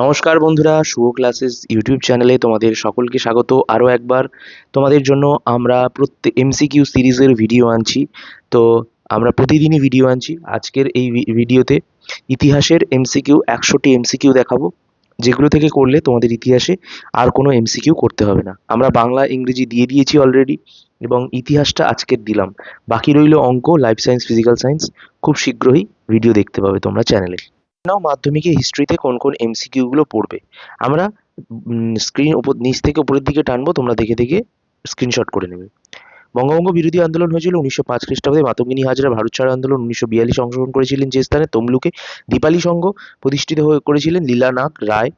নমস্কার বন্ধুরা, শুভ classes YouTube চ্যানেলে তোমাদের সকলকে স্বাগত। আরও একবার তোমাদের জন্য আমরা প্রত্যেক এমসিকিউ সিরিজের ভিডিও আনছি। তো আমরা প্রতিদিনই ভিডিও আনছি। আজকের এই ভিডিওতে ইতিহাসের এমসিকিউ একশোটি এমসিকিউ দেখাবো। যেগুলো থেকে করলে তোমাদের ইতিহাসে আর কোনো এমসিকিউ করতে হবে না। আমরা বাংলা, ইংরেজি দিয়ে দিয়েছি অলরেডি এবং ইতিহাসটা আজকের দিলাম। বাকি রইল অঙ্ক লাইফ সায়েন্স ফিজিক্যাল সায়েন্স খুব শীঘ্রই ভিডিও দেখতে পাবে তোমরা চ্যানেলে নাও মাধ্যমিকে হিস্ট্রিতে কোন কোন এমসিকিউ গুলো পড়বে। আমরা স্ক্রিন ওপর নিচ থেকে উপরের দিকে টানবো, তোমরা দেখে দেখে স্ক্রিনশট করে নেবে। বঙ্গভঙ্গ বিরোধী আন্দোলন হয়েছিল উনিশশো পাঁচ খ্রিস্টাব্দে। মাতঙ্গিনী হাজরা ভারত ছাড়ো আন্দোলন উনিশশো বিয়াল্লিশ অংশগ্রহণ করেছিলেন যে স্থানে। তমলুকে দীপালি সংঘ প্রতিষ্ঠিত হয়ে করেছিলেন। লীলানাথ রায়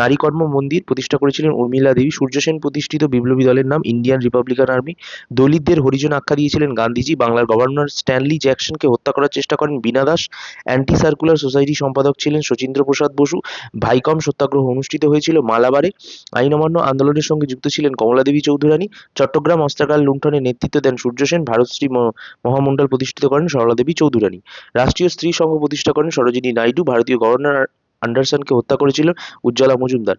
নারী কর্ম মন্দির প্রতিষ্ঠা করেছিলেন। উর্মিলা দেবী সূর্য সেন প্রতিষ্ঠিত বিপ্লবী দলের নাম ইন্ডিয়ান রিপাবলিকান আর্মি। দলিতদের হরিজন আখ্যা দিয়েছিলেন গান্ধীজি। বাংলার গভর্নর স্ট্যানলি জ্যাকসনকে হত্যা করার চেষ্টা করেন Bina Das. Anti circular society সম্পাদক ছিলেন শচীন্দ্র প্রসাদ বসু। ভাইকম সত্যাগ্রহ অনুষ্ঠিত হয়েছিল মালাবারে। আইন অমান্য আন্দোলনের সঙ্গে যুক্ত ছিলেন কমলাদেবী চৌধুরানী। চট্টগ্রাম অস্ত্রাগার লুণ্ঠনে নেতৃত্ব দেন সূর্য সেন ভারতশ্রী ম- মহামণ্ডল প্রতিষ্ঠিত করেন সরলাদেবী চৌধুরানী। রাষ্ট্রীয় স্ত্রী সংঘ প্রতিষ্ঠা করেন সরোজিনী নাইডু, ভারতীয় গভর্নর আন্ডারসনকে হত্যা করেছিল উজ্জ্বলা মজুমদার।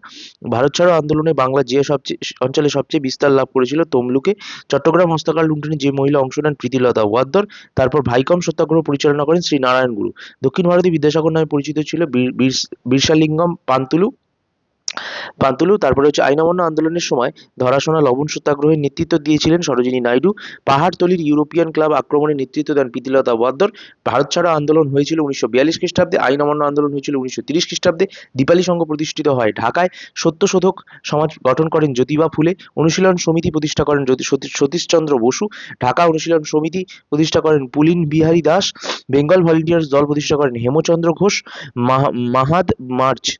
ভারত ছাড়ো আন্দোলনে বাংলা যে সবচেয়ে, অঞ্চলে সবচেয়ে বিস্তার লাভ করেছিল তমলুকে। চট্টগ্রাম হস্তাকার লুণ্ঠনে যে মহিলা অংশ নেন প্রীতিলতা ওয়াদ্দর, তারপর ভাইকম সত্যাগ্রহ পরিচালনা করেন শ্রী নারায়ণ গুরু। দক্ষিণ ভারতে বিদ্যাসাগর নামে পরিচিত ছিল বীর- বীর- বীরসালিঙ্গম পান্তুলু। পান্তুলু, তারপরে হচ্ছে আইন অমান্য আন্দোলনের সময় ধরাশোনা লবণ সত্যাগ্রহের নেতৃত্ব দিয়েছিলেন সরোজিনী নাইডু। পাহাড়তলির ইউরোপিয়ান ক্লাব আক্রমণের নেতৃত্ব দেন প্রীতিলতা ওয়াদ্দর। ভারত ছাড়া আন্দোলন হয়েছিল উনিশশো বিয়াল্লিশ খ্রিস্টাব্দে আইন অমান্য আন্দোলন হয়েছিল উনিশশো তিরিশ খ্রিস্টাব্দে। দীপালি সংঘ প্রতিষ্ঠিত হয় ঢাকায়। সত্যশোধক সমাজ গঠন করেন জ্যোতিবা ফুলে। অনুশীলন সমিতি প্রতিষ্ঠা করেন সতীশচন্দ্র বসু। ঢাকা অনুশীলন সমিতি প্রতিষ্ঠা করেন পুলিন বিহারী দাস। বেঙ্গল ভলেন্টিয়ার্স দল প্রতিষ্ঠা করেন হেমচন্দ্র ঘোষ। মাহা- মাহাদ মার্চ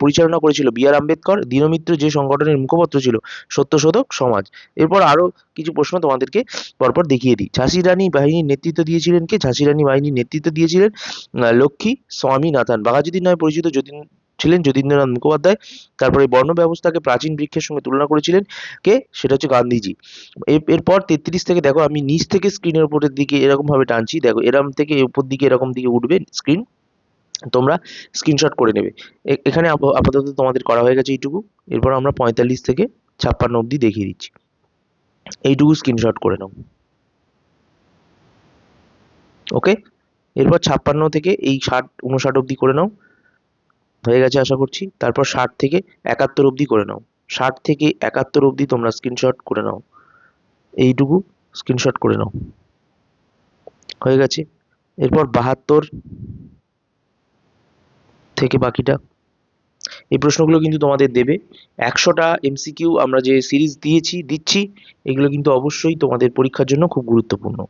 পরিচালনা করেছিল বি আর আম্বেদকর, দীনমিত্র যে সংগঠনের মুখপত্র ছিল সত্যশোধক সমাজ। এরপর আরও কিছু প্রশ্ন তোমাদেরকে পরপর দেখিয়ে দিই। ঝাঁসি রানী বাহিনীর নেতৃত্ব দিয়েছিলেন কে? ঝাঁসি রানী বাহিনীর নেতৃত্ব দিয়েছিলেন লক্ষ্মী স্বামীনাথন। বাঘাযতীন নামে পরিচিত যতীন, ছিলেন যতীন্দ্রনাথ মুখোপাধ্যায়। তারপরে বর্ণ ব্যবস্থাকে প্রাচীন বৃক্ষের সঙ্গে তুলনা করেছিলেন কে? সেটা হচ্ছে গান্ধীজি। এর- এরপর তেত্রিশ থেকে, দেখো আমি নিচ থেকে স্ক্রিনের উপরের দিকে এরকম ভাবে টানছি। দেখো এরম থেকে উপর দিকে এরকম দিকে উঠবে স্ক্রিন তোমরা স্ক্রিনশট করে নেবে। এখানে আপ- আপাতত তোমাদের করা হয়ে গেছে এইটুকু। এরপর আমরা পঁয়তাল্লিশ থেকে ছাপ্পান্ন অবধি দেখিয়ে দিচ্ছি। এইটুকু স্ক্রিনশট করে নাও। ওকে এরপর ছাপ্পান্ন থেকে এই ষাট উনষাট অবধি করে নাও। হয়ে গেছে আশা করছি। তারপর ষাট থেকে একাত্তর অবধি করে নাও। ষাট থেকে একাত্তর অবধি তোমরা স্ক্রিনশট করে নাও। এইটুকু স্ক্রিনশট করে নাও। হয়ে গেছে। এরপর বাহাত্তর থেকে বাকিটা? এই প্রশ্নগুলো কিন্তু তোমাদের দেবে। একশোটা এমসিকিউ আমরা যে সিরিজ দিয়েছি, দিচ্ছি, এগুলো কিন্তু অবশ্যই তোমাদের পরীক্ষার জন্য খুব গুরুত্বপূর্ণ।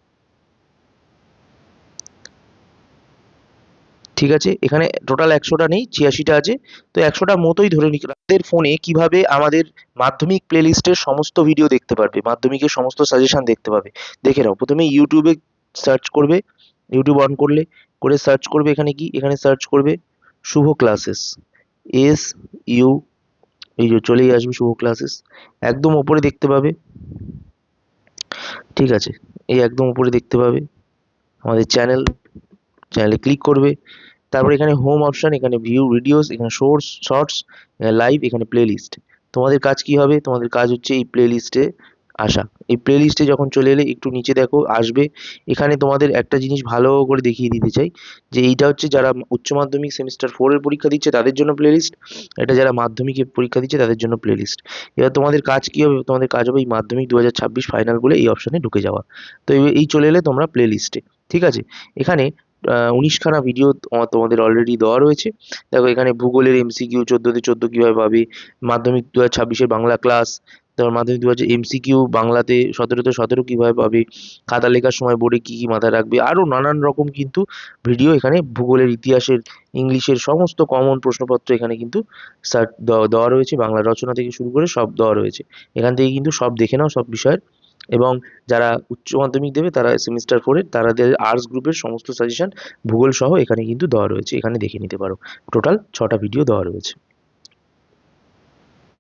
ঠিক আছে? এখানে টোটাল একশোটা নেই, ছিয়াশিটা আছে। তো একশোটা মতোই ধরে নিই আমাদের ফোনে কীভাবে আমাদের মাধ্যমিক প্লেলিস্টের সমস্ত ভিডিও দেখতে পারবে, মাধ্যমিকের সমস্ত সাজেশন দেখতে পাবে। দেখে নাও, প্রথমে ইউটিউবে সার্চ করবে ইউটিউব অন করলে, করে সার্চ করবে এখানে কি? এখানে সার্চ করবে শুভ ক্লাসেস এস ইউ এই যে চলেই আসবে শুভ ক্লাসেস একদম ওপরে দেখতে পাবে। ঠিক আছে? এই একদম উপরে দেখতে পাবে। আমাদের চ্যানেল চ্যানেলে ক্লিক করবে। তারপর এখানে হোম অপশন এখানে ভিউ ভিডিওস এখানে সোর্স শর্টস লাইভ এখানে প্লেলিস্ট তোমাদের কাজ কি হবে? তোমাদের কাজ হচ্ছে এই প্লেলিস্টে আসা। এই প্লেলিস্টে যখন চলে এলে একটু নিচে দেখো, আসবে। এখানে তোমাদের একটা জিনিস ভালো করে দেখিয়ে দিতে চাই, যে এইটা হচ্ছে যারা উচ্চ মাধ্যমিক সেমিস্টার ফোরের পরীক্ষা দিচ্ছে, তাদের জন্য প্লেলিস্ট এটা যারা মাধ্যমিকে পরীক্ষা দিচ্ছে, তাদের জন্য প্লেলিস্ট এবার তোমাদের কাজ কি হবে? তোমাদের কাজ হবে এই মাধ্যমিক দু হাজার ছাব্বিশ ফাইনাল বলে এই অপশানে ঢুকে যাওয়া। তো এই- চলে এলে তোমরা প্লেলিস্টে ঠিক আছে? এখানে উনিশখানা ভিডিও তোমাদের অলরেডি দেওয়া রয়েছে। দেখো এখানে ভূগোলের এমসিকিউ চোদ্দোতে চোদ্দ কীভাবে পাবে? মাধ্যমিক দু হাজার ছাব্বিশের বাংলা ক্লাস তারপর মাধ্যমিক দু হাজার এমসিকিউ বাংলাতে সতেরোতে সতেরো, কীভাবে পাবে? খাতা লেখার সময় বোর্ডে কী কী মাথায় রাখবে? আরও নানান রকম কিন্তু ভিডিও এখানে ভূগোলের ইতিহাসের, ইংলিশের সমস্ত কমন প্রশ্নপত্র এখানে কিন্তু সার দেওয়া রয়েছে। বাংলা রচনা থেকে শুরু করে সব দেওয়া রয়েছে। এখান থেকে কিন্তু সব দেখে নাও সব বিষয়ের। এবং যারা উচ্চ মাধ্যমিক দেবে, তারা সেমিস্টার ফোরের তাদের আর্টস গ্রুপের সমস্ত সাজেশন ভূগোল সহ এখানে কিন্তু দেওয়া রয়েছে। এখানে দেখে নিতে পারো। টোটাল ছটা ভিডিও দেওয়া রয়েছে।